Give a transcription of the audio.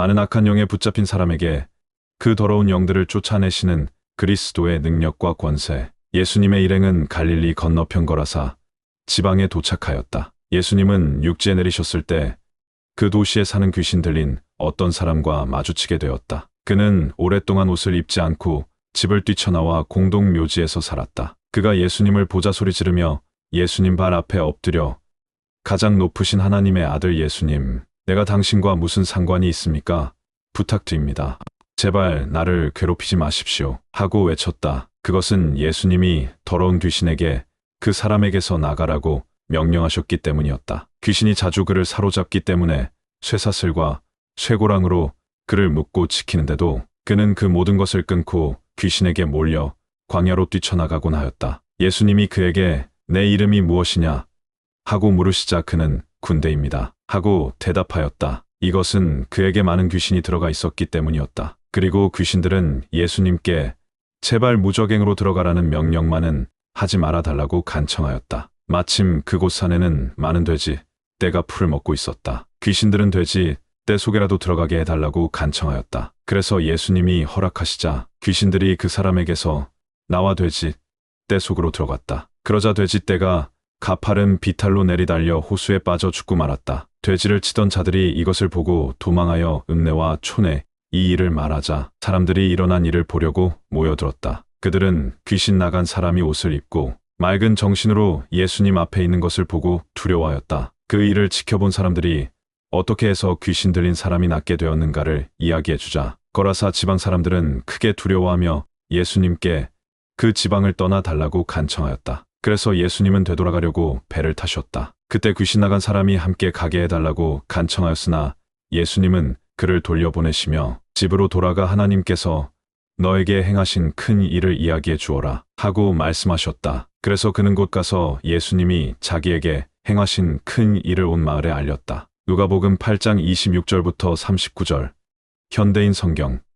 많은 악한 영에 붙잡힌 사람에게 그 더러운 영들을 쫓아내시는 그리스도의 능력과 권세. 예수님의 일행은 갈릴리 건너편 거라사 지방에 도착하였다. 예수님은 육지에 내리셨을 때 그 도시에 사는 귀신 들린 어떤 사람과 마주치게 되었다. 그는 오랫동안 옷을 입지 않고 집을 뛰쳐나와 공동 묘지에서 살았다. 그가 예수님을 보자 소리 지르며 예수님 발 앞에 엎드려 가장 높으신 하나님의 아들 예수님, 내가 당신과 무슨 상관이 있습니까? 부탁드립니다. 제발 나를 괴롭히지 마십시오. 하고 외쳤다. 그것은 예수님이 더러운 귀신에게 그 사람에게서 나가라고 명령하셨기 때문이었다. 귀신이 자주 그를 사로잡기 때문에 쇠사슬과 쇠고랑으로 그를 묶고 지키는데도 그는 그 모든 것을 끊고 귀신에게 몰려 광야로 뛰쳐나가곤 하였다. 예수님이 그에게 내 이름이 무엇이냐 하고 물으시자 그는 군대입니다. 하고 대답하였다. 이것은 그에게 많은 귀신이 들어가 있었기 때문이었다. 그리고 귀신들은 예수님께 제발 무적행으로 들어가라는 명령만은 하지 말아 달라고 간청하였다. 마침 그곳 산에는 많은 돼지, 떼가 풀을 먹고 있었다. 귀신들은 돼지, 떼 속에라도 들어가게 해달라고 간청하였다. 그래서 예수님이 허락하시자 귀신들이 그 사람에게서 나와 돼지, 떼 속으로 들어갔다. 그러자 돼지 떼가 가파른 비탈로 내리달려 호수에 빠져 죽고 말았다. 돼지를 치던 자들이 이것을 보고 도망하여 읍내와 촌에 이 일을 말하자 사람들이 일어난 일을 보려고 모여들었다. 그들은 귀신 나간 사람이 옷을 입고 맑은 정신으로 예수님 앞에 있는 것을 보고 두려워하였다. 그 일을 지켜본 사람들이 어떻게 해서 귀신 들린 사람이 낫게 되었는가를 이야기해 주자 거라사 지방 사람들은 크게 두려워하며 예수님께 그 지방을 떠나 달라고 간청하였다. 그래서 예수님은 되돌아가려고 배를 타셨다. 그때 귀신 나간 사람이 함께 가게 해달라고 간청하였으나 예수님은 그를 돌려보내시며 집으로 돌아가 하나님께서 너에게 행하신 큰 일을 이야기해 주어라 하고 말씀하셨다. 그래서 그는 곧 가서 예수님이 자기에게 행하신 큰 일을 온 마을에 알렸다. 누가복음 8장 26절부터 39절 현대인 성경